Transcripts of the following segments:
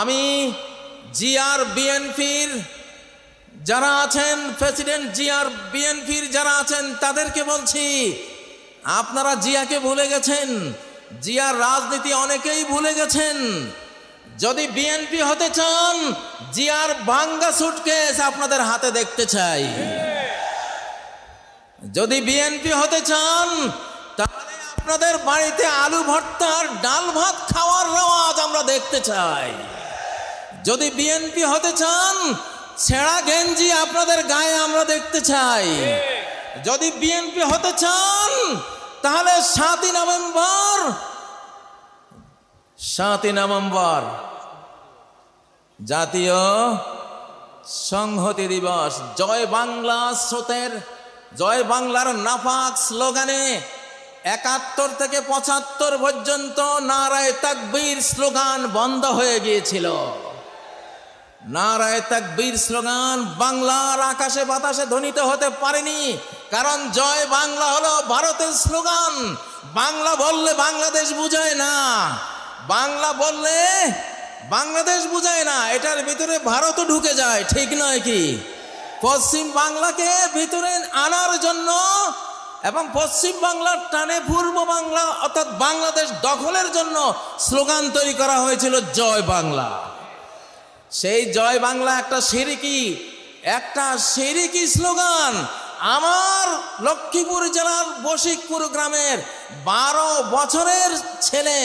আমি জিআর বিএনপির যারা আছেন, প্রেসিডেন্ট জিআর বিএনপির যারা আছেন, তাদেরকে বলছি, আপনারা জিয়াকে ভুলে গেছেন, জিয়ার রাজনীতি অনেকেই ভুলে গেছেন। যদি বিএনপি হতে চান, জিয়ার ভাঙ্গা সুটকেস আপনাদের হাতে দেখতে চাই। যদি বিএনপি হতে চান, তাহলে আপনাদের বাড়িতে আলু ভর্তার ডাল ভাত খাওয়ার রেওয়াজ আমরা দেখতে চাই। যদি বিএনপি হতে চান, ছেঁড়া গেঞ্জি আপনাদের গায়ে আমরা দেখতে চাই। যদি বিএনপি হতে চান, তাহলে সাতই নভেম্বর সাতই নভেম্বর জাতীয় সংহতি দিবস। জয় বাংলা স্রোতের, জয় বাংলার নাফাক স্লোগানে একাত্তর থেকে পঁচাত্তর পর্যন্ত নারায় তাকবীর স্লোগান বন্ধ হয়ে গিয়েছিল। নারায় তাকবীর স্লোগান, বাংলার আকাশে বাতাসে ধ্বনিত হতে পারেনি। কারণ জয় বাংলা হলো ভারতের স্লোগান। বাংলা বললে বাংলাদেশ বুঝায় না। বাংলা বললে বাংলাদেশ বুঝায় না। এটার ভিতরে ভারতও ঢুকে যায়, ঠিক নয় কি? পশ্চিম বাংলাকে ভিতরে আনার জন্য এবং পশ্চিম বাংলার টানে পূর্ব বাংলা অর্থাৎ বাংলাদেশ দখলের জন্য স্লোগান তৈরি করা হয়েছিল, জয় বাংলা। সেই জয় বাংলা একটা সিরিকি একটা সিরিকি স্লোগান। আমার লক্ষ্মীপুর জেলার বশিকপুর গ্রামের বারো বছরের ছেলে,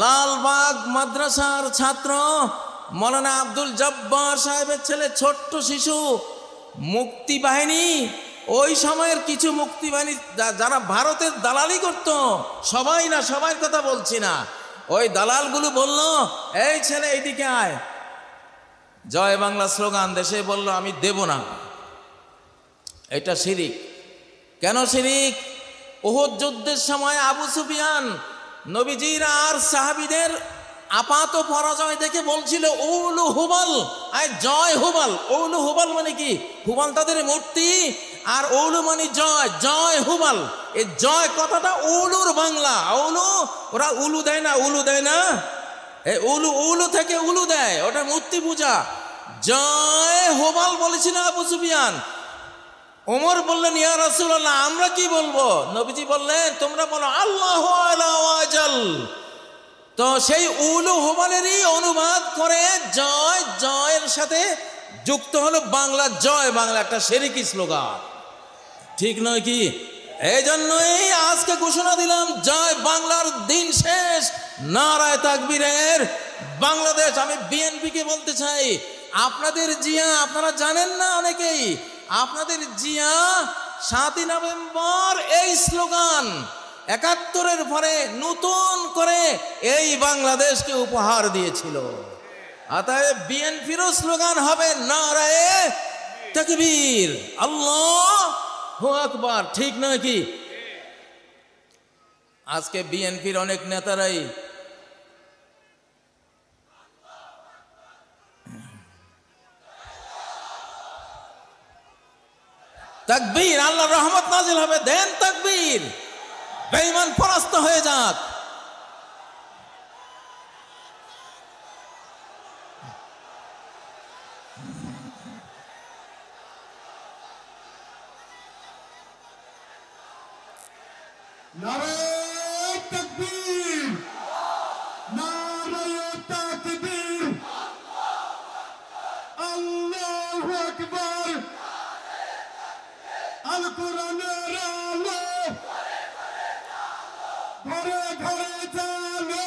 লালবাগ মাদ্রাসার ছাত্র, মৌলানা আব্দুল জব্বার সাহেবের ছেলে, ছোট্ট শিশু, মুক্তি বাহিনী। ওই সময়ের কিছু মুক্তি বাহিনী যারা ভারতের দালালি করত, সবাই না সবার কথা বলছি না। ওই দালালগুলো বলল, এই ছেলে, এইদিকে আয়। জয় বাংলা স্লোগান, দেশে বলল, আমি দেব না। এটা শিরিক। কেন শিরিক? ওহদ যুদ্ধের সময় আবু সুফিয়ান নবীজির আর সাহাবিদের আপাত পরাজয় দেখে বলছিল ওলু হুবল। আয়, জয় হুবল। ওলু হুবল মানে কি? হুবল তাদের মূর্তি, আর ওলু মানে জয় জয় হুবল। এই জয় কথাটা উলুর বাংলা। উলু, ওরা উলু দেয় না, উলু দেয় না? এ, উলু উলু থেকে উলু দেয়, ওটা মূর্তি পূজা। জয় হোবাল বলেছিল আবু সুফিয়ান। ওমর বললেন, ইয়া রাসূলুল্লাহ, আমরা কি বলব? নবীজি বললেন, তোমরা বলো, আল্লাহ তো সেই উলু হোবালেরই অনুবাদ করে জয়, জয়ের সাথে যুক্ত হলো বাংলা, জয় বাংলা, একটা সেরিকি স্লোগান। ঠিক নয় কি? এই জন্যই আজকে ঘোষণা দিলাম, জয় বাংলার দিন শেষ, নারায় তাকবীরের বাংলাদেশ। আমি বিএনপিকে বলতে চাই আপনাদের জিয়া, আপনারা জানেন না অনেকেই? আপনাদের জিয়া, সাতই নভেম্বর এই স্লোগান, একাত্তরের পরে নতুন করে এই বাংলাদেশকে উপহার দিয়েছিল। অতএব বিএনপিরও স্লোগান হবে নারায়ে তকবীর। আল্লাহ আকবার, ঠিক নয় কি? আজকে বিএনপির অনেক নেতারাই তাকবীর আল্লাহ রহমত নাজিল হবে দেন তাকবীর। বেঈমান পরাস্ত হয়ে যাক। নারায়ণ তাকবীর নারায়ণ তাকবীর আল্লাহু আকবার আল কোরআনের আলো ঘরে ঘরে জালো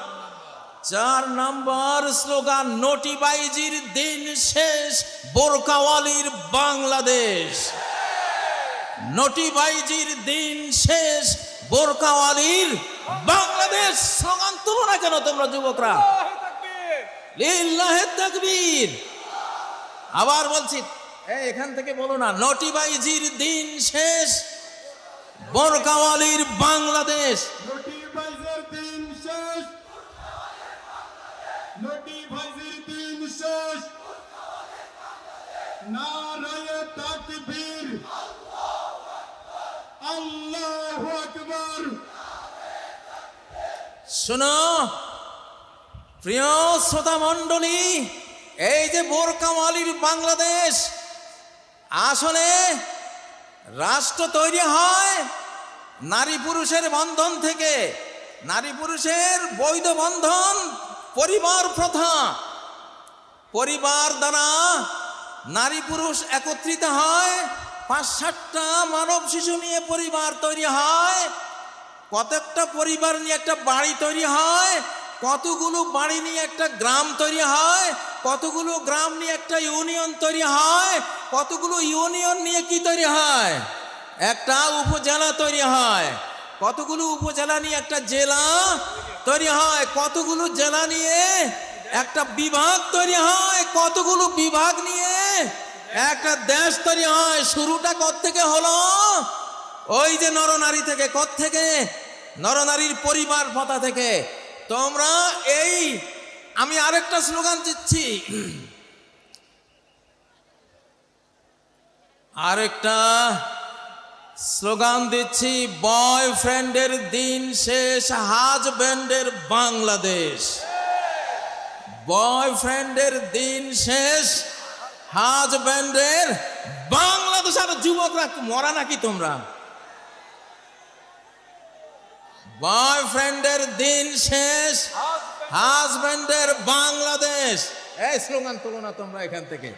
চার নাম্বার স্লোগান নোটিবাইজির দিন শেষ, বোরকাওয়ালির বাংলাদেশ। নোটিবাইজির দিন শেষ, বোরকাওয়ালির বাংলাদেশ। স্লোগান তুলো না কেন তোমরা যুবকরা? আবার বলছি এখান থেকে বলো না নটিবাইজির দিন শেষ, বোরকাওয়ালির বাংলাদেশ। নোটিফাইজের দিন শেষ। নারায়ে তাকবীর। আল্লাহু আকবার। শোনো, প্রিয় শ্রোতা মণ্ডলী, এই যে বোরকাওয়ালির বাংলাদেশ, আসলে রাষ্ট্র তৈরি হয় নারী পুরুষের বন্ধন থেকে। নারী পুরুষের বৈধ বন্ধন পরিবার প্রথা। পরিবার দ্বারা নারী পুরুষ একত্রিত হয়, পাঁচ সাতটা মানব শিশু নিয়ে পরিবার তৈরি হয়, কতকটা পরিবার নিয়ে একটা বাড়ি তৈরি হয়, কতগুলো বাড়ি নিয়ে একটা গ্রাম তৈরি হয়, কতগুলো গ্রাম নিয়ে একটা ইউনিয়ন তৈরি হয়, কতগুলো ইউনিয়ন নিয়ে কি তৈরি হয়? একটা উপজেলা তৈরি হয়। কতগুলো উপজেলা নিয়ে একটা জেলা তৈরি হয়? কতগুলো জেলা নিয়ে একটা বিভাগ তৈরি হয়? কতগুলো বিভাগ নিয়ে একটা দেশ তৈরি হয়? শুরুটা থেকে হলো? ওই যে নরনারী থেকে থেকে নরনারীর পরিবার পথা থেকে। তোমরা এই, আমি আরেকটা স্লোগান দিচ্ছি। আরেকটা স্লোগান দিচ্ছি, বয়ফ্রেন্ডের দিন শেষ, হাজব্যান্ডের বাংলাদেশ। বয়ফ্রেন্ডের দিন শেষ, হাজব্যান্ডের বাংলাদেশ। আর যুবকরা মরা নাকি তোমরা? বয়ফ্রেন্ডের দিন শেষ, হাজব্যান্ডের বাংলাদেশ। এই স্লোগান তুলো না তোমরা এখান থেকে।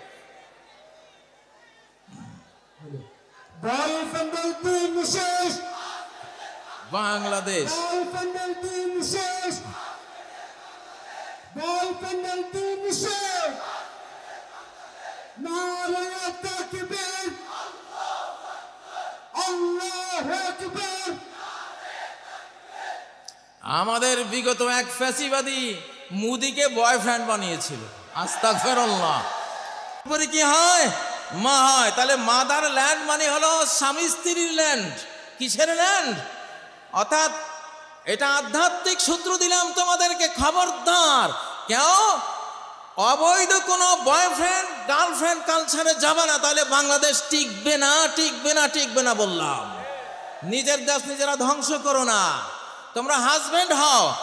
বাংলাদেশ। আমাদের বিগত এক ফ্যাসিবাদী মুদিকে বয়ফ্রেন্ড বানিয়েছিল। আস্তাক ফেরল্লাহ পরে কি হয়? মা হয়, তাহলে মাদার ল্যান্ড মানে হলো স্বামী স্ত্রীর ল্যান্ড। কিসের ল্যান্ড? অর্থাৎ এটা আধ্যাত্মিক সূত্র দিলাম তোমাদেরকে, খবরদার। কেউ অবৈধ কোনো বয়ফ্রেন্ড, গার্লফ্রেন্ড কালচারে যাবে না, তাহলে বাংলাদেশ টিকবে না টিকবে না টিকবে না বললাম। নিজের দেশ নিজেরা ধ্বংস করো না। তোমরা হাজবেন্ড হও।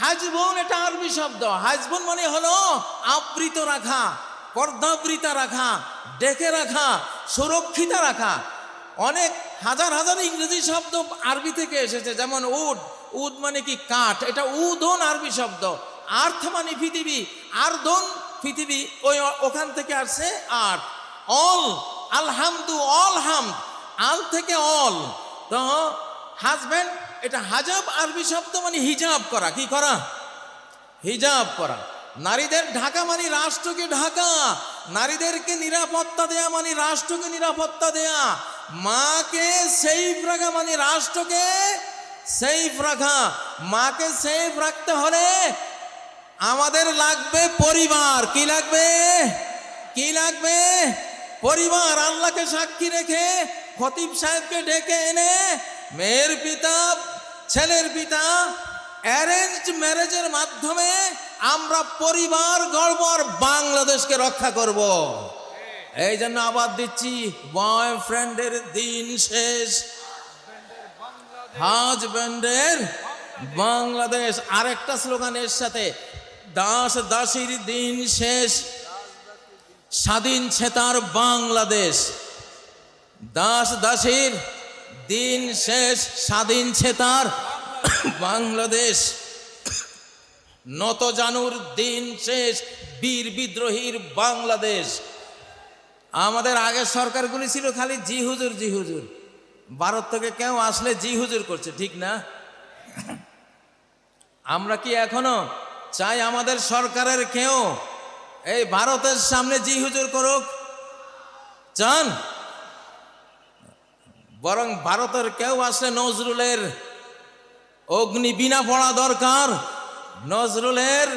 হাজবোন এটা আরবি শব্দ। হাজবোন মানে হলো আবৃত রাখা। পর্দাবৃতা রাখা, ডেকে রাখা, সুরক্ষিত রাখা। অনেক হাজার হাজার ইংরেজি শব্দ আরবি থেকে এসেছে, যেমন উড উড মানে কি কাঠ? এটা উদন আরবি শব্দ। আর্থ মানে পৃথিবী আর্ধন পৃথিবী, ওই ওখান থেকে আসছে আর্থ। অল, আলহামদু অল হাম আল থেকে অল। তো হাজব্যান্ড, এটা হাজাব আরবি শব্দ মানে হিজাব করা। কি করা? হিজাব করা। নারীদের ঢাকা মানে রাষ্ট্রকে ঢাকা। নারীদেরকে নিরাপত্তা দেয়া মানে রাষ্ট্রকে নিরাপত্তা দেয়া। মাকে সেফ রাখা মানে রাষ্ট্রকে সেফ রাখা। মাকে সেফ রাখতে হলে আমাদের লাগবে পরিবার। কি লাগবে? কি লাগবে? পরিবার। আল্লাহকে সাক্ষী রেখে খতিব সাহেবকে ডেকে এনে মেয়ের পিতা, ছেলের পিতা অ্যারেঞ্জ ম্যারেজের মাধ্যমে আমরা পরিবার গর্ব আর বাংলাদেশকে রক্ষা করব। এই জন্য আবার দিচ্ছি, বয়ফ্রেন্ডের দিন শেষ। হাজব্যান্ডের বাংলাদেশ, আরেকটা স্লোগানের সাথে, দাস দাসীর দিন শেষ। স্বাধীন ছেতার বাংলাদেশ, দাস দাসীর দিন শেষ। স্বাধীন ছেতার বাংলাদেশ নত জানুর দিন শেষ, বীর বিদ্রোহীর বাংলাদেশ। আমাদের আগের সরকারগুলি ছিল খালি জি হুজুর জি হুজুর। ভারত থেকে কেউ আসলে জি হুজুর করছে, ঠিক না? আমরা কি এখনও চাই আমাদের সরকারের কেউ এই ভারতের সামনে জি হুজুর করুক? চান? বরং ভারতের কেউ আসলে নজরুলের অগ্নি বিনা পড়া দরকার, নজরুলের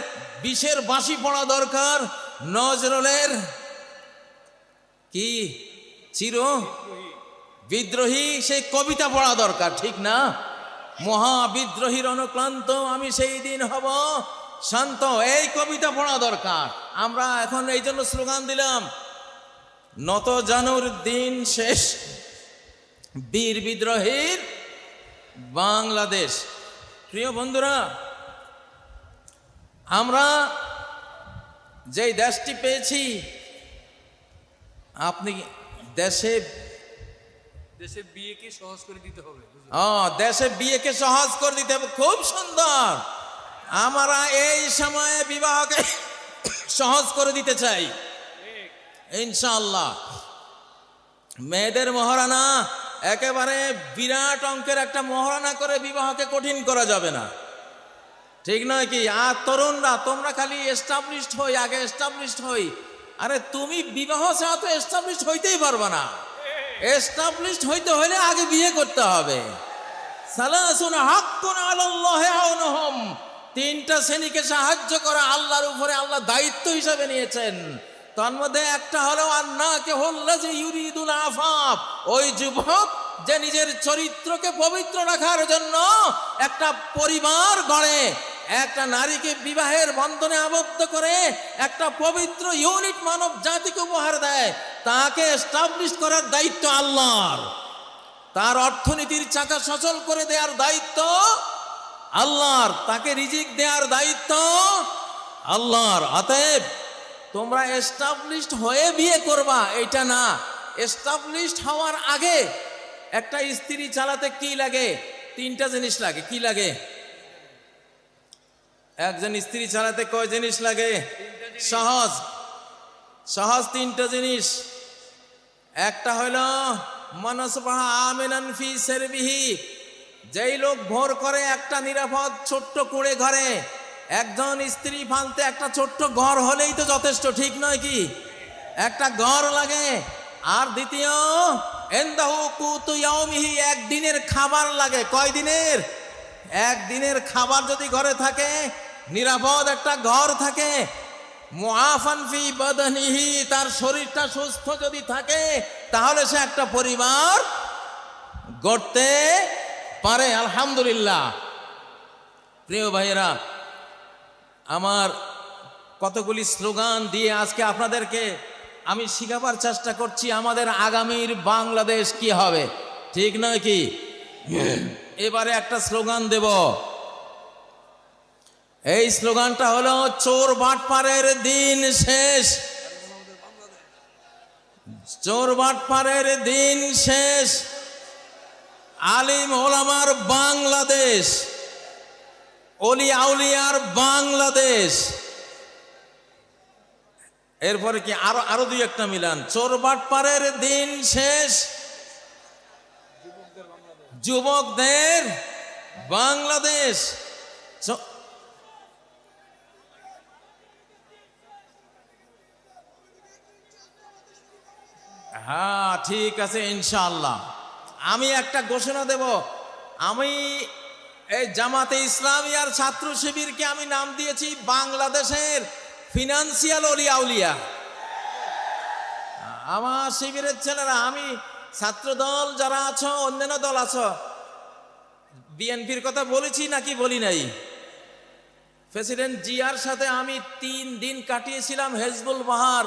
বিষের বাঁশি পড়া দরকার, নজরুলের কি? চির বিদ্রোহী সেই কবিতা পড়া দরকার, ঠিক না? মহা বিদ্রোহীর অনুক্লান্ত আমি সেই দিন হব শান্ত, এই কবিতা পড়া দরকার। আমরা এখন এই জন্য স্লোগান দিলাম, নত জানুর দিন শেষ, বীর বিদ্রোহীর বাংলাদেশ। প্রিয় বন্ধুরা আমরা যেই দেশটি পেয়েছি আপনি দেশে দেশে বিয়েকে সহজ করে দিতে হবে। ও দেশে বিয়েকে সহজ করে দিতে হবে খুব সুন্দর। আমরা এই সময়ে বিবাহকে সহজ করে দিতে চাই। ইনশাআল্লাহ। মেয়েদের মহারানা একেবারে বিরাট অঙ্কের একটা মহারানা করে বিবাহকে কঠিন করা যাবে না। ঠিক নয় কি? আর তরুণরা, তোমরা খালি এস্টাবলিশড হই, আগে এস্টাবলিশড হই। আরে তুমি বিবাহ ছাড়া তো এস্টাবলিশড হইতেই পারবে না। এস্টাবলিশড হইতে হলে আগে বিয়ে করতে হবে। তিনটা শ্রেণীকে সাহায্য করা আল্লাহর উপরে আল্লাহ দায়িত্ব হিসাবে নিয়েছেন। তার মধ্যে একটা হলো আন্না কে হল্লা যে ইউরিদুল আফাফ, ওই যুবক যে নিজের চরিত্রকে পবিত্র রাখার জন্য একটা পরিবার গড়ে, একটা নারীকে বিবাহের বন্ধনে আবদ্ধ করে, একটা পবিত্র ইউনিট মানব জাতিকে উপহার দেয়, তাকে এস্টাবলিশ করার দায়িত্ব আল্লাহর। তার অর্থনীতির চাকা সচল করে দেওয়ার দায়িত্ব আল্লাহর, তাকে রিজিক দেওয়ার দায়িত্ব আল্লাহর। অতএব তোমরা এস্টাবলিশড হয়ে বিয়ে করবা এটা না। এস্টাবলিশড হওয়ার আগে একটা স্ত্রী চালাতে কি লাগে? তিনটা জিনিস লাগে কি লাগে? একজন স্ত্রী চালাতে কয় জিনিস লাগে? সহজ। সহজ তিনটা জিনিস। একটা হইল ফি সেরবিহি যেই লোক ভোর করে একটা নিরাপদ ছোট্ট কুড়ে ঘরে একজন স্ত্রী ফালতে একটা ছোট্ট ঘর হলেই তো যথেষ্ট, ঠিক নয় কি? একটা ঘর লাগে। আর দ্বিতীয় একদিনের খাবার লাগে। কয় দিনের? একদিনের খাবার যদি ঘরে থাকে, নিরাপদ একটা ঘর থাকে। তার শরীরটা সুস্থ যদি থাকে, তাহলে সে একটা পরিবার গড়তে পারে। আলহামদুলিল্লাহ। প্রিয় ভাইয়েরা আমার কতগুলি স্লোগান দিয়ে আজকে আপনাদেরকে আমি শিখাবার চেষ্টা করছি আমাদের আগামীর বাংলাদেশ কি হবে। ঠিক নয় কি? এবারে একটা স্লোগান দেব। এই স্লোগানটা হলো, চোর বাটপারের দিন শেষ। চোর বাটপারের দিন শেষ। আলিম ওলামার বাংলাদেশ। অলি আউলিয়ার বাংলাদেশ। এরপরে কি আরও আরও দুই একটা মিলান। চোর বাটপারের দিন শেষ। যুবকদের বাংলাদেশ। হ্যাঁ ঠিক আছে, ইনশাআল্লাহ। আমি একটা ঘোষণা দেব। আমি এই জামাতে ইসলামী আর ছাত্র শিবিরকে আমি নাম দিয়েছি বাংলাদেশের ফিনান্সিয়াল অলিয়া উলিয়া আমার শিবিরের ছেলেরা, আমি ছাত্র দল যারা আছো, অন্যান্য দল আছো, বিএনপির কথা বলেছি নাকি বলি নাই? প্রেসিডেন্ট জিয়ার সাথে আমি তিন দিন কাটিয়েছিলাম হেজবুল বাহার।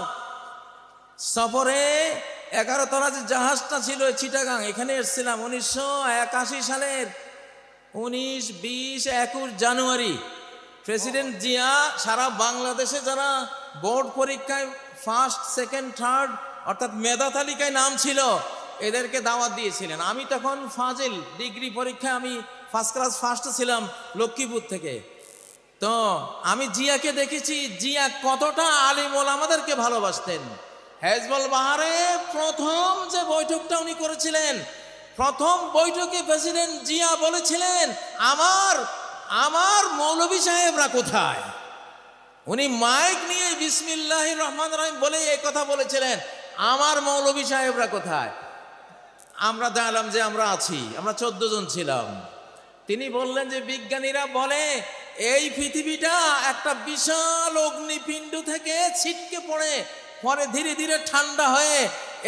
সফরে এগারো তলা যে জাহাজটা ছিল চিটাগাং, এখানে এসেছিলাম। উনিশশো একাশি সালের উনিশ, বিশ, একুশ জানুয়ারি। প্রেসিডেন্ট জিয়া সারা বাংলাদেশে যারা বোর্ড পরীক্ষায় ফার্স্ট সেকেন্ড থার্ড অর্থাৎ মেধা তালিকায় নাম ছিল, এদেরকে দাওয়াত দিয়েছিলেন। আমি তখন ফাজিল ডিগ্রি পরীক্ষায় আমি ফার্স্ট ক্লাস ফার্স্ট ছিলাম লক্ষ্মীপুর থেকে। তো আমি জিয়াকে দেখেছি, জিয়া কতটা আলিম আমাদেরকে ভালোবাসতেন। হেজবল বাহারে প্রথম যে বৈঠকটা উনি করেছিলেন প্রথম বৈঠকে প্রেসিডেন্ট জিয়া বলেছিলেন, আমার আমার মৌলভী সাহেবরা কোথায়? উনি মাইক নিয়ে বিসমিল্লাহ রহমান রহিম বলে এই কথা বলেছিলেন, আমার মৌলভী সাহেবরা কোথায়? আমরা জানলাম যে আমরা আছি, আমরা চোদ্দ জন ছিলাম। তিনি বললেন যে বিজ্ঞানীরা বলে, এই পৃথিবীটা একটা বিশাল অগ্নিপিণ্ড থেকে ছিটকে পড়ে, পরে ধীরে ধীরে ঠান্ডা হয়ে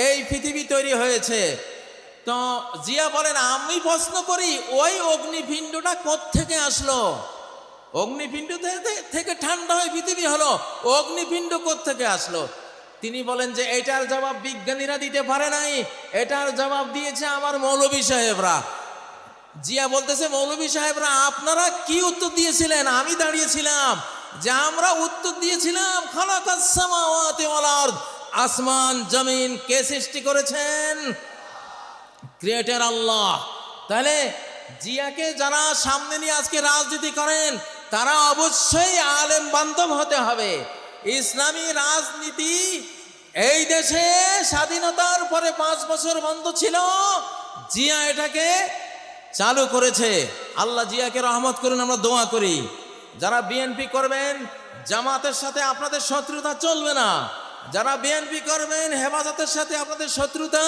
এই পৃথিবী তৈরি হয়েছে। তো জিয়া বলেন, আমি প্রশ্ন করি, ওই অগ্নিপিণ্ডটা থেকে আসলো? অগ্নিপিণ্ড থেকে ঠান্ডা হয়ে পৃথিবী হলো। অগ্নিপিণ্ড থেকে আসলো? তিনি বলেন যে, এটার জবাব বিজ্ঞানীরা দিতে পারে নাই। এটার জবাব দিয়েছে আমার মৌলবী সাহেবরা। জিয়া বলতেছে মৌলবী সাহেবরা, আপনারা কি উত্তর দিয়েছিলেন? আমি দাঁড়িয়েছিলাম যে, আমরা উত্তর দিয়েছিলাম, খালাকাস সামাওয়াতি ওয়াল আরদ, আসমান, জমিন কে সৃষ্টি করেছেন? ক্রিয়েটার আল্লাহ। তাহলে জিয়াকে যারা সামনে নিয়ে আজকে রাজনীতি করেন, তারা অবশ্যই আলেম বান্ধব হতে হবে। ইসলামী রাজনীতি এই দেশে স্বাধীনতার পরে পাঁচ বছর বন্ধ ছিল, জিয়া এটাকে চালু করেছে। আল্লাহ জিয়াকে রহমত করুন, আমরা দোয়া করি। যারা বিএনপি করবেন, জামাতের সাথে আপনাদের শত্রুতা চলবে না। যারা বিএনপি করবেন, হেফাজতের সাথে আপনাদের শত্রুতা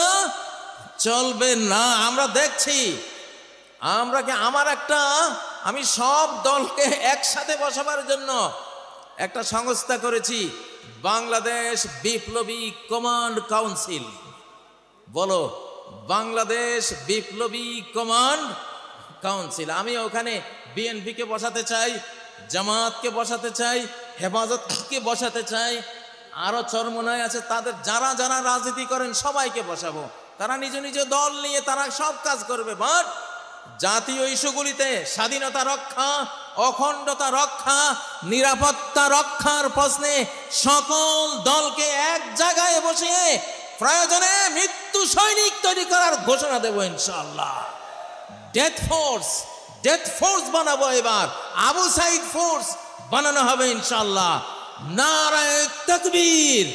চলবে না। আমরা দেখছি। আমরা কি আমার একটা, আমি সব দলকে একসাথে বসাবার জন্য একটা সংস্থা করেছি, বাংলাদেশ বিপ্লবী কমান্ড কাউন্সিল। বলো, বাংলাদেশ বিপ্লবী কমান্ড কাউন্সিল। আমি ওখানে বিএনপিকে বসাতে চাই জামাতকে বসাতে চাই, হেফাজতকে বসাতে চাই, আরও চরমনায় আছে, তাদের যারা যারা রাজনীতি করেন সবাইকে বসাবো। তারা নিজ নিজ দল নিয়ে তারা সব কাজ করবে বাট জাতীয় ইস্যুগুলিতে স্বাধীনতা রক্ষা, অখণ্ডতা রক্ষা, নিরাপত্তা রক্ষার প্রশ্নে সকল দলকে এক জায়গায় বসিয়ে প্রয়োজনে মৃত্যু সৈনিক তৈরি করার ঘোষণা দেব ইনশাল্লাহ ডেথ ফোর্স ডেথ ফোর্স বানাবো এবার। আবু সাইড ফোর্স বানানো হবে ইনশাল্লাহ নারায় তকবীর।